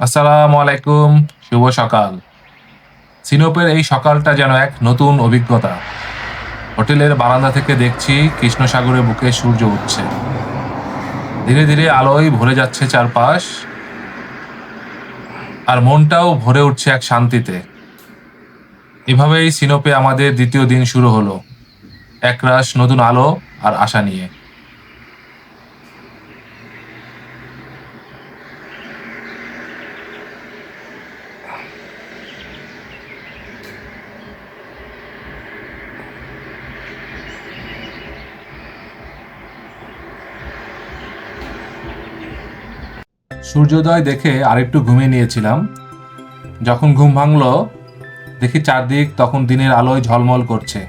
আসসালামু আলাইকুম, শুভ সকাল। সিনোপের এই সকালটা যেন এক নতুন অভিজ্ঞতা। হোটেলের বারান্দা থেকে দেখছি কৃষ্ণসাগরের বুকে সূর্য উঠছে। ধীরে ধীরে আলোয় ভরে যাচ্ছে চারপাশ, আর মনটাও ভরে উঠছে এক শান্তিতে। এভাবেই সিনোপে আমাদের দ্বিতীয় দিন শুরু হলো। একরাশ নতুন আলো আর আশা নিয়ে। সূর্যোদয় দেখে আরেকটু ঘুমিয়ে নিয়েছিলাম। যখন ঘুম ভাঙলো, দেখি চারদিক তখন দিনের আলোয় ঝলমল করছে।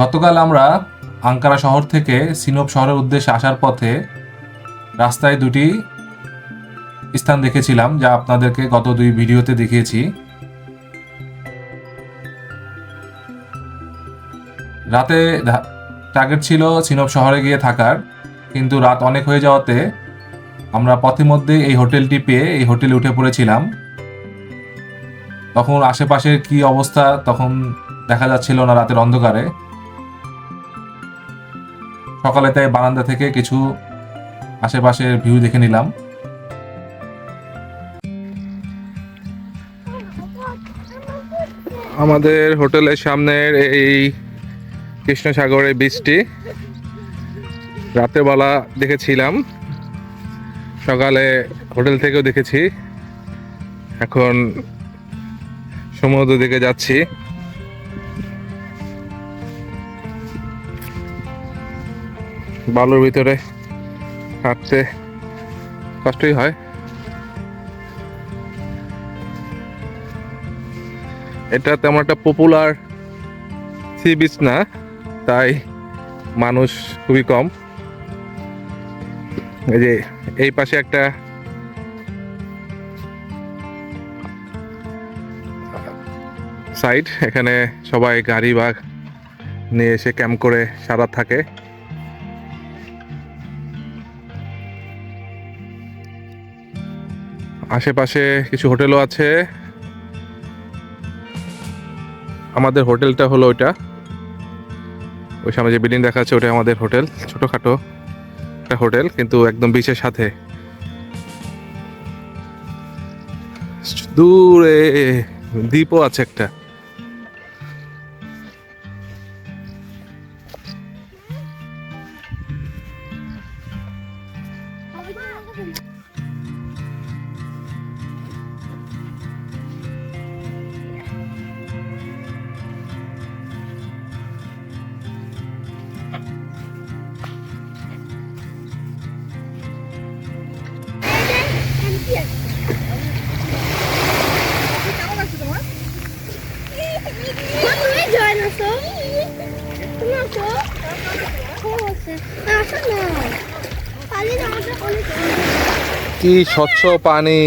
গতকাল আমরা আঙ্কারা শহর থেকে সিনোপ শহরের উদ্দেশ্যে আসার পথে রাস্তায় দুটি স্থান দেখেছিলাম, যা আপনাদেরকে গত দুই ভিডিওতে দেখিয়েছি। রাতে টার্গেট ছিল সিনোপ শহরে গিয়ে থাকার, কিন্তু রাত অনেক হয়ে যাওয়াতে আমরা পথে মধ্যে এই হোটেলটি পেয়ে এই হোটেলে উঠে পড়েছিলাম। তখন আশেপাশের কি অবস্থা তখন দেখা যাচ্ছিল না রাতের অন্ধকারে। সকালে তাই বারান্দা থেকে কিছু আশেপাশের ভিউ দেখে নিলাম। আমাদের হোটেলের সামনের এই কৃষ্ণসাগরের বীজটি রাতেরবেলা দেখেছিলাম। সকালে হোটেল থেকেও দেখেছি। এখন সমুদ্র দিকে যাচ্ছি। বালুর ভিতরে হাঁটতে কষ্টই হয়। এটা তেমন একটা পপুলার সি বিচ না, তাই মানুষ খুবই কম। এই যে এই পাশে একটা সাইড এখানে সবাই গাড়ি বা নিয়ে এসে ক্যাম্প করে সারা থাকে। আশেপাশে কিছু হোটেলও আছে। আমাদের হোটেলটা হলো ওইটা। ওই সামনে যে বিল্ডিং দেখা যাচ্ছে ওটা আমাদের হোটেল, ছোটখাটো। একটা হোটেল কিন্তু একদম বিচের সাথে। দূরে দ্বীপও আছে একটা। আমাকে স্বচ্ছ পানি?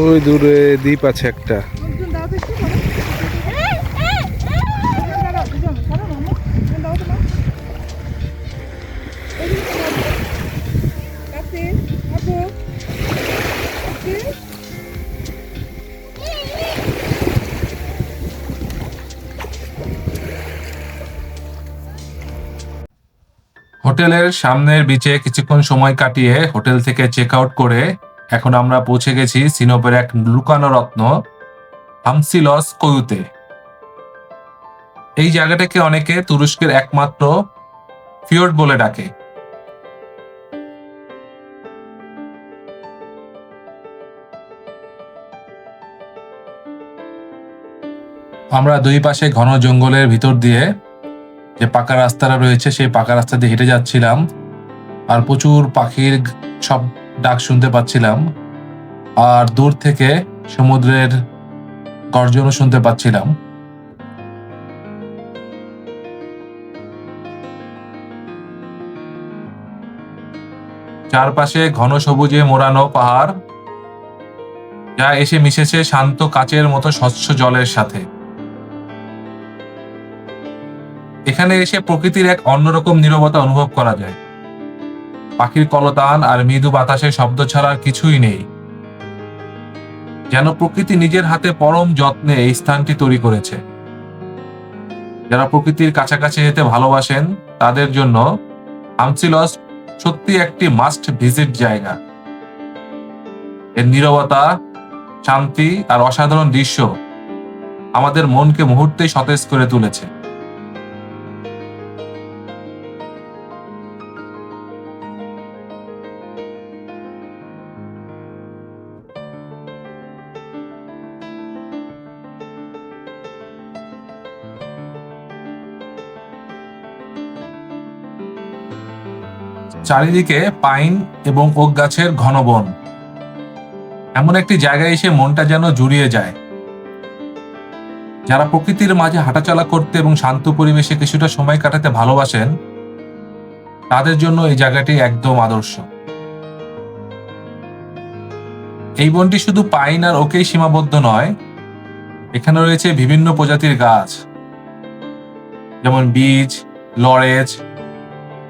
ওই দূরে দ্বীপ আছে একটা। হোটেলের সামনের বিচে কিছুক্ষণ সময় কাটিয়ে হোটেল থেকে চেক আউট করে এখন আমরা পৌঁছে গেছি সিনোপের এক লুকানো রত্ন, হামসিলস কয়ুতে। এই জায়গাটাকে অনেকে তুরস্কের একমাত্র ফিওর্ড বলে ডাকে। আমরা দুই পাশে ঘন জঙ্গলের ভিতর দিয়ে যে পাকা রাস্তাটা রয়েছে, সেই পাকা রাস্তা দিয়ে হেঁটে যাচ্ছিলাম। আর প্রচুর পাখির সব ডাক শুনতে পাচ্ছিলাম। আর দূর থেকে সমুদ্রের গর্জনও শুনতে পাচ্ছিলাম। চারপাশে ঘন সবুজে মোড়ানো পাহাড়, যা এসে মিশেছে শান্ত কাচের মতো স্বচ্ছ জলের সাথে। এখানে এসে প্রকৃতির এক অন্যরকম নীরবতা অনুভব করা যায়। পাখির কলতান আর মৃদু বাতাসের শব্দ ছাড়া আর কিছুই নেই। যেন প্রকৃতি নিজের হাতে পরম যত্নে এই স্থানটি তৈরি করেছে। যারা প্রকৃতির কাছাকাছি যেতে ভালোবাসেন, তাদের জন্য আমসিলস সত্যি একটি মাস্ট ভিজিট জায়গা। এর নীরবতা, শান্তি আর অসাধারণ দৃশ্য আমাদের মনকে মুহূর্তেই সতেজ করে তুলেছে। চারিদিকে পাইন এবং ওক গাছের ঘন বন। এমন একটি জায়গায় এসে মনটা যেন জুড়িয়ে যায়। যারা প্রকৃতির মাঝে হাঁটাচলা করতে এবং শান্ত পরিবেশে কিছুটা সময় কাটাতে ভালোবাসেন, তাদের জন্য এই জায়গাটি একদম আদর্শ। এই বনটি শুধু পাইন আর ওকেই সীমাবদ্ধ নয়, এখানে রয়েছে বিভিন্ন প্রজাতির গাছ। যেমন বীজ, লরেজ,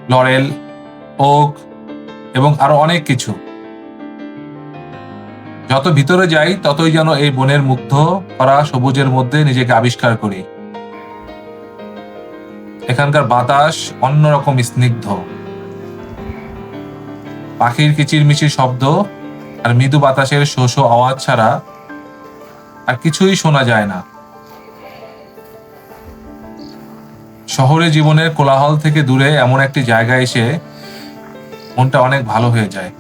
লরেল ওক এবং আরও অনেক কিছু। যত ভিতরে যাই, ততই যেন এই বনের মুগ্ধ করা সবুজের মধ্যে নিজেকে আবিষ্কার করি। এখানকার বাতাস অন্যরকম স্নিগ্ধ। পাখির কিচিরমিচির শব্দ আর মৃদু বাতাসের শো শো আওয়াজ ছাড়া আর কিছুই শোনা যায় না। শহরে জীবনের কোলাহল থেকে দূরে এমন একটি জায়গায় এসে মনটা অনেক ভালো হয়ে যায়।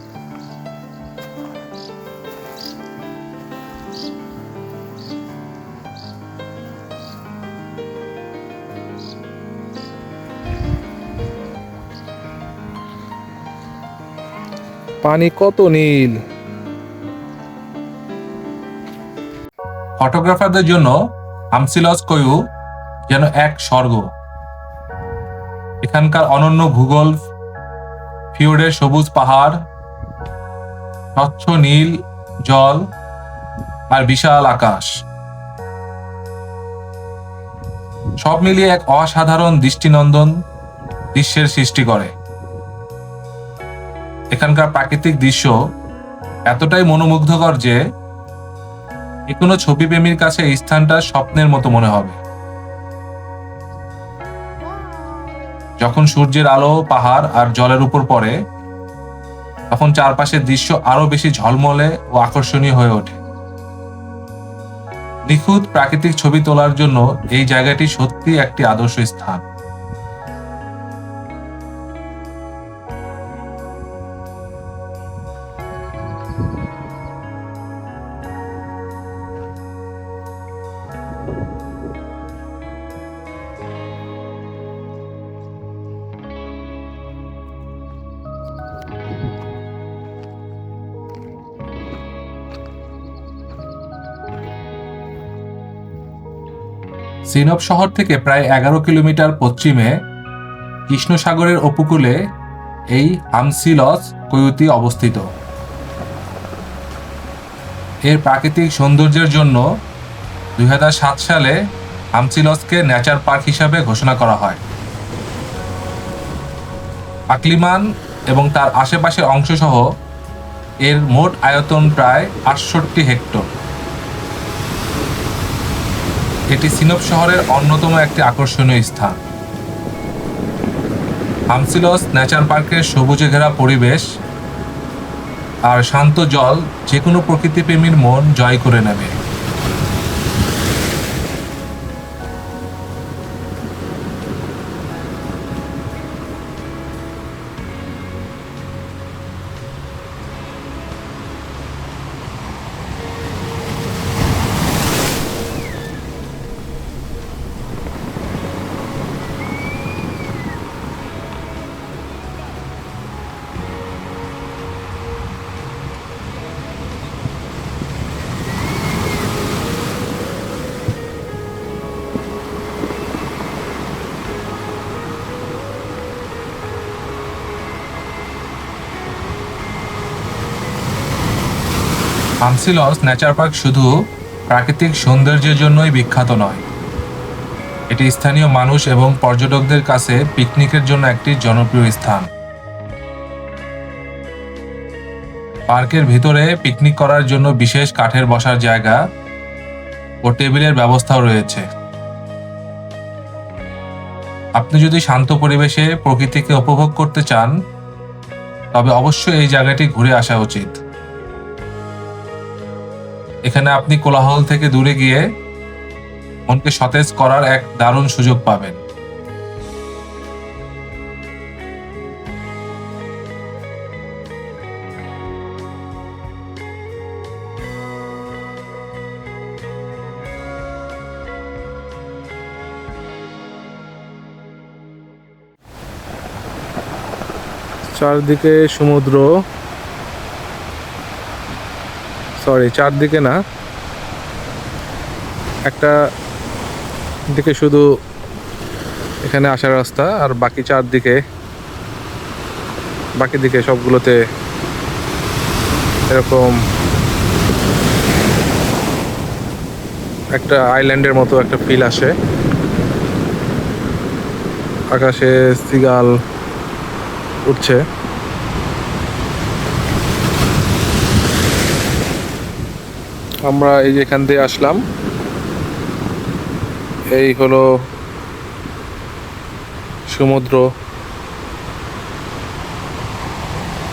পানি কত নীল? ফটোগ্রাফারদের জন্য আমসিলস কয়ু যেন এক স্বর্গ। এখানকার অনন্য ভূগোল ফিওর্ডের সবুজ পাহাড়, স্বচ্ছ নীল জল আর বিশাল আকাশ। সব মিলিয়ে এক অসাধারণ দৃষ্টিনন্দন দৃশ্যের সৃষ্টি করে। এখানকার প্রাকৃতিক দৃশ্য এতটাই মনোমুগ্ধকর যে যে কোনো ছবি প্রেমীর কাছে এই স্থানটা স্বপ্নের মতো মনে হবে। যখন সূর্যের আলো পাহাড় আর জলের উপর পড়ে, তখন চারপাশের দৃশ্য আরও বেশি ঝলমলে ও আকর্ষণীয় হয়ে ওঠে। নিখুঁত প্রাকৃতিক ছবি তোলার জন্য এই জায়গাটি সত্যি একটি আদর্শ স্থান। সিনপ শহর থেকে প্রায় এগারো কিলোমিটার পশ্চিমে কৃষ্ণসাগরের উপকূলে এই আমসিলস কয়ুতি অবস্থিত। এর প্রাকৃতিক সৌন্দর্যের জন্য দু হাজার সাত সালে আমসিলসকে ন্যাচার পার্ক হিসাবে ঘোষণা করা হয়। আকলিমান এবং তার আশেপাশের অংশসহ এর মোট আয়তন প্রায় আটষট্টি হেক্টর। এটি সিনপ শহরের অন্যতম একটি আকর্ষণীয় স্থান। হামসিলস নেচার পার্কের সবুজে ঘেরা পরিবেশ আর শান্ত জল যে কোনো প্রকৃতিপ্রেমীর মন জয় করে নেবে। হামসিলস নেচার পার্ক শুধু প্রাকৃতিক সৌন্দর্যের জন্যই বিখ্যাত নয়। এটি স্থানীয় মানুষ এবং পর্যটকদের কাছে পিকনিকের জন্য একটি জনপ্রিয় স্থান। পার্কের ভিতরে পিকনিক করার জন্য বিশেষ কাঠের বসার জায়গা ও টেবিলের ব্যবস্থাও রয়েছে। আপনি যদি শান্ত পরিবেশে প্রকৃতিকে উপভোগ করতে চান, তবে অবশ্যই এই জায়গাটি ঘুরে আসা উচিত। এখানে আপনি কোলাহল থেকে দূরে গিয়ে মনকে সতেজ করার এক দারুণ সুযোগ পাবেন। চারদিকে সমুদ্র সরি চারদিকে না, একটা দিকে শুধু এখানে আসার রাস্তা আর বাকি চারদিকে, বাকি দিকে সবগুলোতে এরকম একটা আইল্যান্ডের মতো একটা ফিল আসে। আকাশে সিগাল উঠছে। আমরা এই যে এখান দিয়ে আসলাম, এই হলো সমুদ্র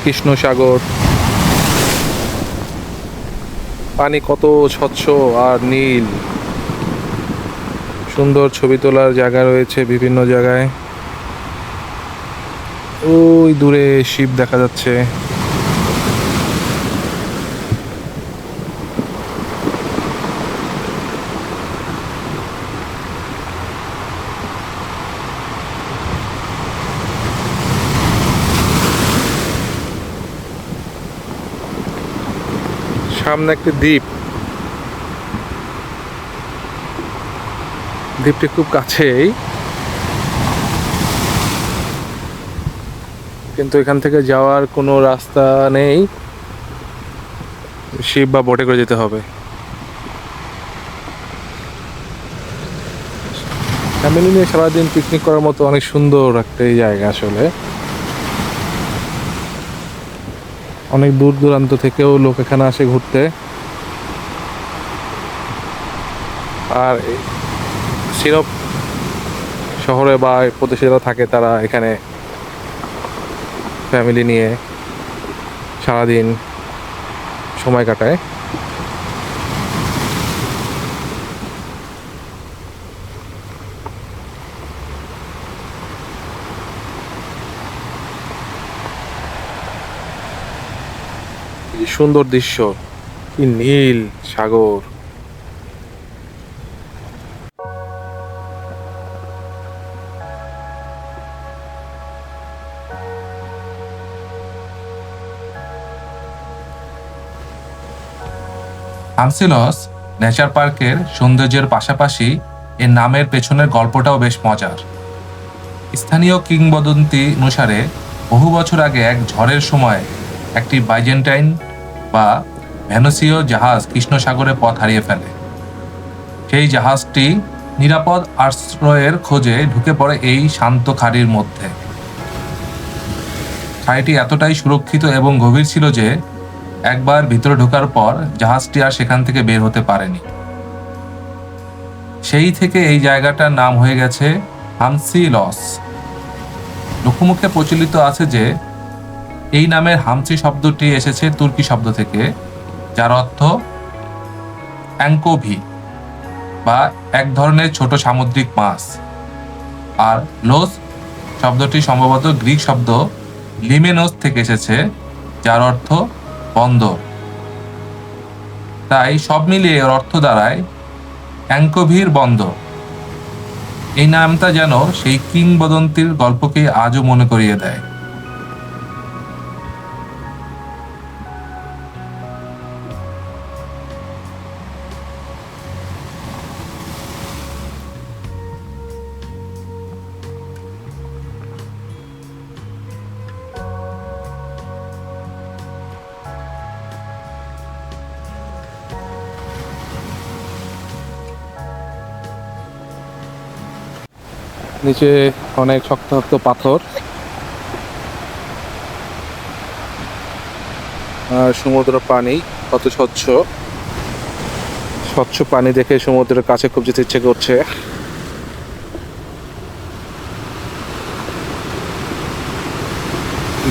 কৃষ্ণ সাগর পানি কত স্বচ্ছ আর নীল। সুন্দর ছবি তোলার জায়গা রয়েছে বিভিন্ন জায়গায়। ওই দূরে শিব দেখা যাচ্ছে। সামনে একটি দ্বীপ। দ্বীপটি খুব কাছেই। কিন্তু এখান থেকে যাওয়ার কোনো রাস্তা নেই। শিপ বা বোটে করে যেতে হবে। ফ্যামিলি নিয়ে সারাদিন পিকনিক করার মতো অনেক সুন্দর একটা জায়গা আসলে। অনেক দূর দূরান্ত থেকেও লোক এখানে আসে ঘুরতে। আর সিরপ শহরে বা প্রদেশে যারা থাকে তারা এখানে ফ্যামিলি নিয়ে সারাদিন সময় কাটায় কি সুন্দর দৃশ্য। কি নীল সাগর। হামসিলস নেচার পার্কের সৌন্দর্যের পাশাপাশি এর নামের পেছনের গল্পটাও বেশ মজার। স্থানীয় কিংবদন্তি অনুসারে বহু বছর আগে এক ঝড়ের সময় একটি বাইজেন্টাইন বা ভেনসীয় জাহাজ কৃষ্ণ সাগরে পথ হারিয়ে ফেলে। সেই জাহাজটি নিরাপদ আশ্রয়ের খোঁজে ঢুকে পড়ে এই শান্ত খাড়ির মধ্যে। খাড়িটি এতটাই সুরক্ষিত এবং গভীর ছিল যে একবার ভিতরে ঢোকার পর জাহাজটি আর সেখান থেকে বের হতে পারেনি। সেই থেকে এই জায়গাটার নাম হয়ে গেছে হামসি লস। লোকমুখে প্রচলিত আছে যে এই নামের হামসি শব্দটি এসেছে তুর্কি শব্দ থেকে, যার অর্থ অ্যাঙ্কোভি বা এক ধরনের ছোট সামুদ্রিক মাছ। আর লোস শব্দটি সম্ভবত গ্রিক শব্দ লিমেনোস থেকে এসেছে, যার অর্থ বন্দর। তাই সব মিলিয়ে এর অর্থ দাঁড়ায় অ্যাঙ্কোভির বন্দর। এই নামটা যেন সেই কিংবদন্তির গল্পকে আজও মনে করিয়ে দেয়। নিচে অনেক শক্ত শক্ত পাথর। আর সমুদ্র পানি কত স্বচ্ছ। স্বচ্ছ পানি দেখে সমুদ্রের কাছে খুব যেতে ইচ্ছে করছে।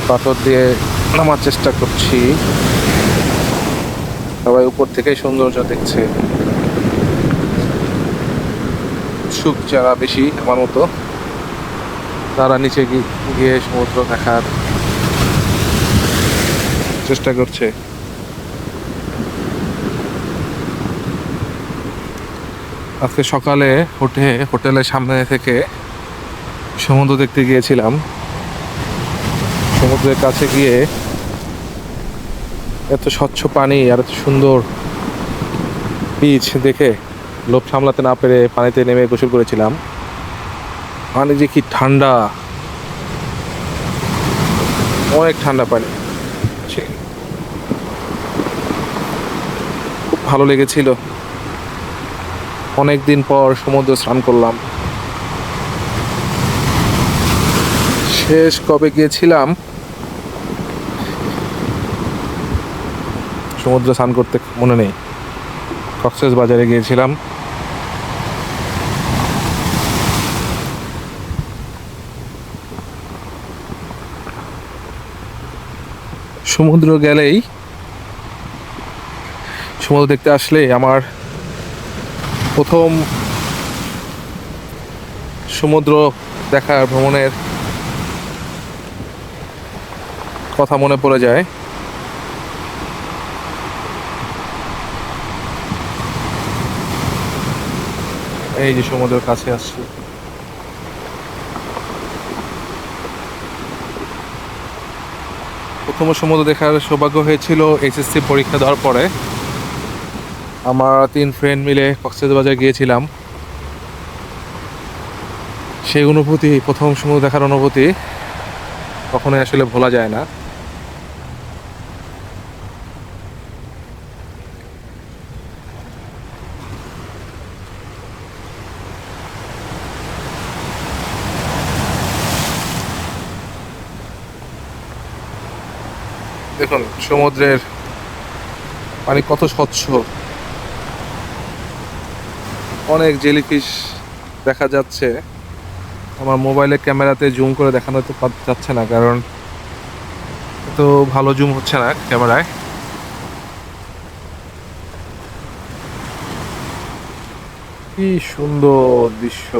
পাথর দিয়ে নামার চেষ্টা করছি। সবাই উপর থেকে সৌন্দর্য দেখছে। সুখ যারা বেশি আমার মতো, তারা নিচে গিয়ে সমুদ্র দেখার চেষ্টা করছে। আজকে সকালে উঠে হোটেলের সামনে থেকে সমুদ্র দেখতে গিয়েছিলাম। সমুদ্রের কাছে গিয়ে এত স্বচ্ছ পানি আর এত সুন্দর বিচ দেখে লোভ সামলাতে না পেরে পানিতে নেমে গোসল করেছিলাম। পানি যে কি ঠান্ডা। অনেক ঠান্ডা পানি। খুব ভালো লেগেছিল। অনেক দিন পর সমুদ্র স্নান করলাম। শেষ কবে গিয়েছিলাম? সমুদ্র স্নান করতে মনে নেই। কক্সেস বাজারে গিয়েছিলাম। সমুদ্র গেলেই সমুদ্র দেখতে আসলে আমার প্রথম সমুদ্র দেখার ভ্রমণের কথা মনে পড়ে যায়। এই যে সমুদ্রের কাছে আসছি। প্রথম সমুদ্র দেখার সৌভাগ্য হয়েছিল এইচএসসি পরীক্ষা দেওয়ার পরে। আমার তিন ফ্রেন্ড মিলে কক্সবাজার গিয়েছিলাম। সেই অনুভূতি, প্রথম সমুদ্র দেখার অনুভূতি, কখনোই আসলে ভোলা যায় না। দেখুন, সমুদ্রের পানি কত স্বচ্ছ। অনেক জেলিফিশ দেখা যাচ্ছে। আমার মোবাইলের ক্যামেরাতে জুম করে দেখানো তো যাচ্ছে না, কারণ তো ভালো জুম হচ্ছে না ক্যামেরায়। কি সুন্দর দৃশ্য।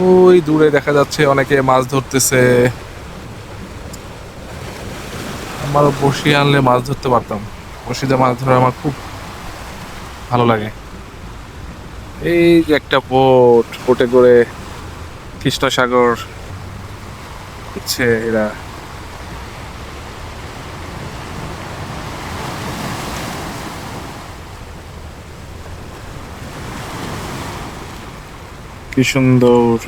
ওই দূরে দেখা যাচ্ছে অনেকে মাছ ধরতেছে। আমার বসি আনলে মাছ ধরতে পারতাম। বসিতে মাছ ধরা আমার খুব ভালো লাগে। এই যে একটা বোট, বোটে করে কৃষ্ণ সাগর হচ্ছে এরা। কি সুন্দর।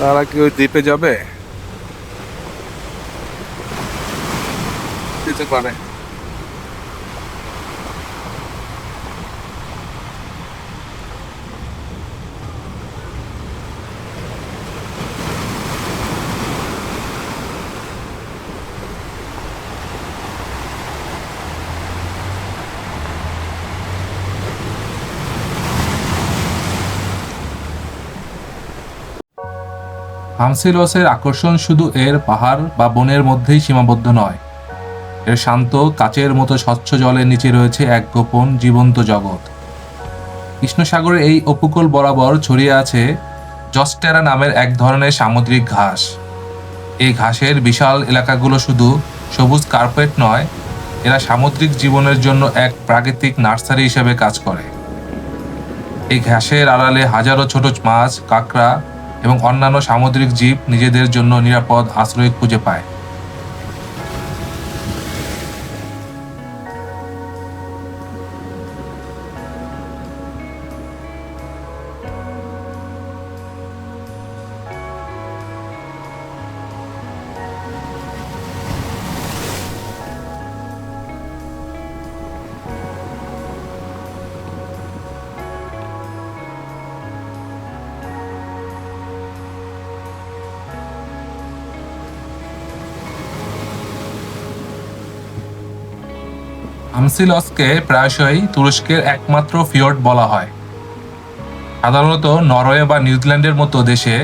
তারা কি ওই দ্বীপে যাবে? যেতে পারে। হামসিলসের আকর্ষণ শুধু এর পাহাড় বা বনের মধ্যেই সীমাবদ্ধ নয়। শান্ত, কাচের মতো স্বচ্ছ জলের নিচে রয়েছে এক গোপন জীবন্ত জগৎ। কৃষ্ণসাগরের এই উপকূল বরাবর ছড়িয়ে আছে জস্টেরা নামের এক ধরনের সামুদ্রিক ঘাস। এই ঘাসের বিশাল এলাকাগুলো শুধু সবুজ কার্পেট নয়, এরা সামুদ্রিক জীবনের জন্য এক প্রাকৃতিক নার্সারি হিসেবে কাজ করে। এই ঘাসের আড়ালে হাজারো ছোট মাছ, কাঁকড়া এবং অন্যান্য সামুদ্রিক জীব নিজেদের জন্য নিরাপদ আশ্রয় খুঁজে পায়। আমসিলসকে প্রায়শই তুরস্কের একমাত্র ফিয়র্ড বলা হয়। সাধারণত নরওয়ে বা নিউজিল্যান্ডের মতো দেশে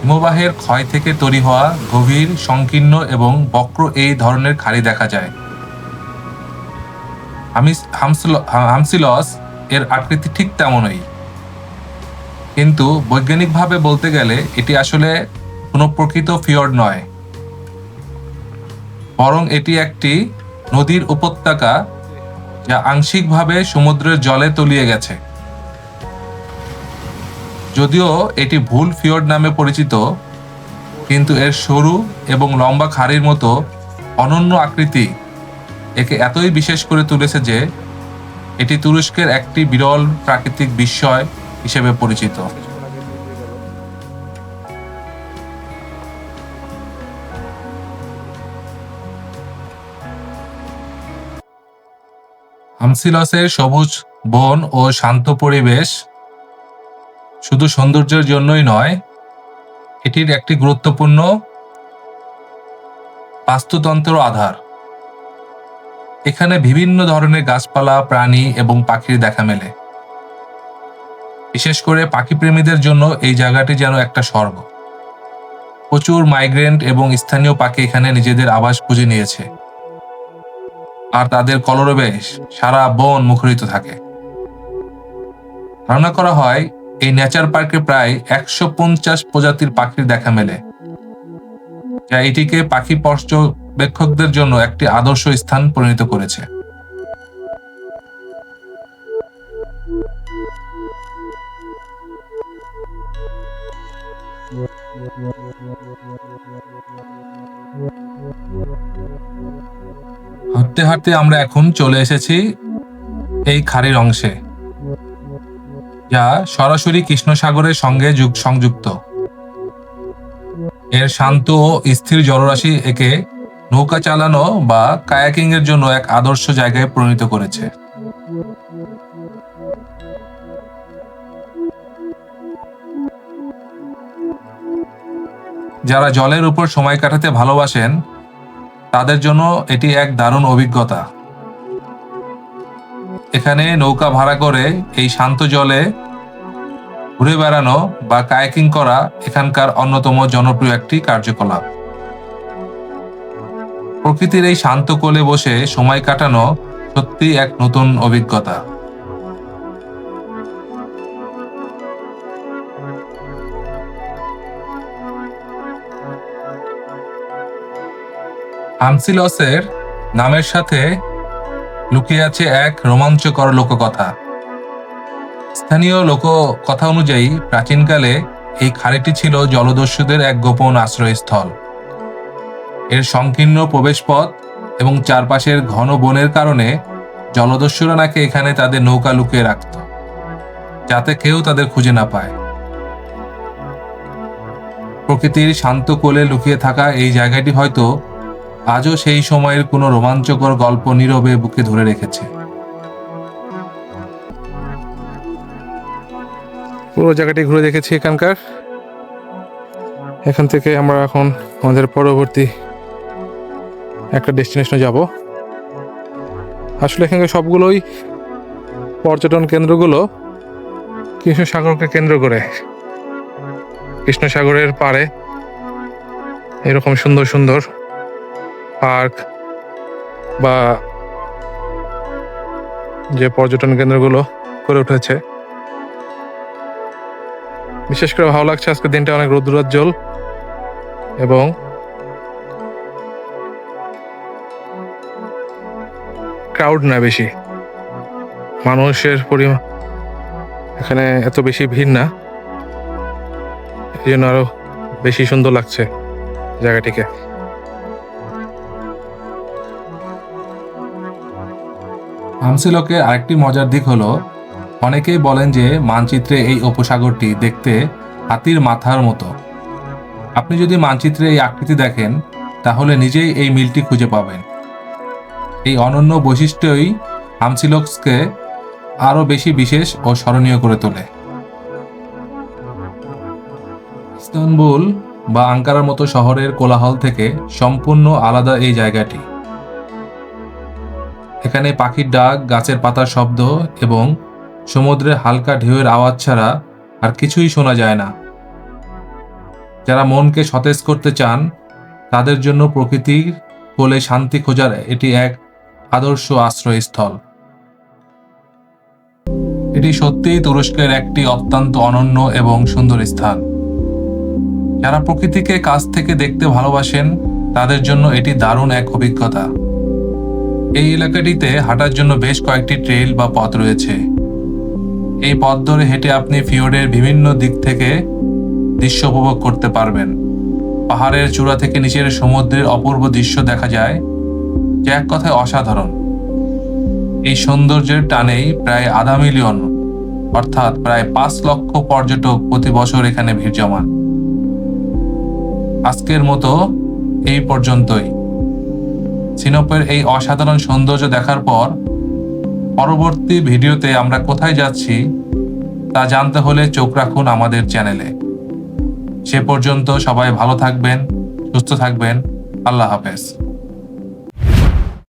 হিমবাহের ক্ষয় থেকে তৈরি হওয়া গভীর, সংকীর্ণ এবং বক্র এই ধরনের খাড়ি দেখা যায়। হামসিলস এর আকৃতি ঠিক তেমনই। কিন্তু বৈজ্ঞানিকভাবে বলতে গেলে এটি আসলে কোনো প্রকৃত ফিয়র্ড নয়। বরং এটি একটি নদীর উপত্যকা যা আংশিকভাবে সমুদ্রের জলে তলিয়ে গেছে। যদিও এটি ভুল ফিয়র্ড নামে পরিচিত, কিন্তু এর সরু এবং লম্বা খাড়ির মতো অনন্য আকৃতি একে এতই বিশেষ করে তুলেছে যে এটি তুরস্কের একটি বিরল প্রাকৃতিক বিস্ময় হিসেবে পরিচিত। হামসিলসের সবুজ বন ও শান্ত পরিবেশ শুধু সৌন্দর্যের জন্যই নয়, এটির একটি গুরুত্বপূর্ণ বাস্তুতন্ত্র আধার। এখানে বিভিন্ন ধরনের গাছপালা, প্রাণী এবং পাখির দেখা মেলে। বিশেষ করে পাখি প্রেমীদের জন্য এই জায়গাটি যেন একটা স্বর্গ। প্রচুর মাইগ্রেন্ট এবং স্থানীয় পাখি এখানে নিজেদের আবাস খুঁজে নিয়েছে। আর তাদের কলরবে সারা বন মুখরিত থাকে। ধারণা করা হয়, এই নেচার পার্কে প্রায় একশো পঞ্চাশ প্রজাতির পাখির দেখা মেলে, যা এটিকে পাখি পর্যবেক্ষকদের জন্য একটি আদর্শ স্থান পরিণত করেছে। হাঁটতে হাঁটতে আমরা এখন চলে এসেছি এই খাড়ির অংশে, যা সরাসরি কৃষ্ণ সাগরের সঙ্গে সংযুক্ত। এর শান্ত ও স্থির জলরাশি একে নৌকা চালানো বা কায়াকিং এর জন্য এক আদর্শ জায়গায় পরিণত করেছে। যারা জলের উপর সময় কাটাতে ভালোবাসেন তাদের জন্য এটি এক দারুণ অভিজ্ঞতা। এখানে নৌকা ভাড়া করে এই শান্ত জলে ঘুরে বেড়ানো বা কায়াকিং করা এখানকার অন্যতম জনপ্রিয় একটি কার্যকলাপ। প্রকৃতির এই শান্ত কোলে বসে সময় কাটানো সত্যি এক নতুন অভিজ্ঞতা। আমসিলসের নামের সাথে লুকিয়ে আছে এক রোমাঞ্চকর লোককথা। স্থানীয় লোক কথা অনুযায়ী প্রাচীনকালে এই খাড়িটি ছিল জলদস্যুদের এক গোপন আশ্রয়স্থল। এর সংকীর্ণ প্রবেশপথ এবং চারপাশের ঘন বনের কারণে জলদস্যুরা নাকি এখানে তাদের নৌকা লুকিয়ে রাখত, যাতে কেউ তাদের খুঁজে না পায়। প্রকৃতির শান্ত কোলে লুকিয়ে থাকা এই জায়গাটি হয়তো আজও সেই সময়ের কোনো রোমাঞ্চকর গল্প নীরবে বুকে ধরে রেখেছে। পুরো জায়গাটি ঘুরে দেখেছি এখানকার। এখান থেকে আমরা এখন আমাদের পরবর্তী একটা ডেস্টিনেশনে যাব। আসলে এখানকার সবগুলোই পর্যটন কেন্দ্রগুলো কৃষ্ণ সাগরকে কেন্দ্র করে। কৃষ্ণ সাগরের পাড়ে এরকম সুন্দর সুন্দর পার্ক বা যে পর্যটন কেন্দ্রগুলো করে উঠেছে। বিশেষ করে ভালো লাগছে আজকের দিনটা অনেক রৌদ্রোজ্জ্বল এবং ক্রাউড না বেশি। মানুষের পরিমাণ এখানে এত বেশি ভিড় না। এই জন্য আরও বেশি সুন্দর লাগছে জায়গাটিকে। হামসিলকের আরেকটি মজার দিক হলো, অনেকেই বলেন যে মানচিত্রে এই উপসাগরটি দেখতে হাতির মাথার মতো। আপনি যদি মানচিত্রে এই আকৃতি দেখেন, তাহলে নিজেই এই মিলটি খুঁজে পাবেন। এই অনন্য বৈশিষ্ট্যই হামসিলক্সকে আরও বেশি বিশেষ ও স্মরণীয় করে তোলে। ইস্তানবুল বা আঙ্কারার মতো শহরের কোলাহল থেকে সম্পূর্ণ আলাদা এই জায়গাটি। এখানে পাখির ডাক, গাছের পাতার শব্দ এবং সমুদ্রের হালকা ঢেউয়ের আওয়াজ ছাড়া আর কিছুই শোনা যায় না। যারা মনকে সতেজ করতে চান, তাদের জন্য প্রকৃতির কোলে শান্তি খোঁজার এটি এক আদর্শ আশ্রয়স্থল। এটি সত্যিই তুরস্কের একটি অত্যন্ত অনন্য এবং সুন্দর স্থান। যারা প্রকৃতিকে কাছ থেকে দেখতে ভালোবাসেন, তাদের জন্য এটি দারুণ এক অভিজ্ঞতা। এই এলাকাটিতে হাঁটার জন্য বেশ কয়েকটি ট্রেল বা পথ রয়েছে। এই পথ ধরে হেঁটে আপনি ফিওর্ডের বিভিন্ন দিক থেকে দৃশ্য উপভোগ করতে পারবেন। পাহাড়ের চূড়া থেকে নিচের সমুদ্রের অপূর্ব দৃশ্য দেখা যায়, যা এক কথায় অসাধারণ। এই সৌন্দর্যের টানেই প্রায় আধা মিলিয়ন, অর্থাৎ প্রায় পাঁচ লক্ষ পর্যটক প্রতি বছর এখানে ভিড় জমান। আজকের মতো এই পর্যন্তই। সিনোপের এই অসাধারণ সৌন্দর্য দেখার পর পরবর্তী ভিডিওতে আমরা কোথায় যাচ্ছি তা জানতে হলে চোখ রাখুন আমাদের চ্যানেলে। সে পর্যন্ত সবাই ভালো থাকবেন, সুস্থ থাকবেন। আল্লাহ হাফেজ।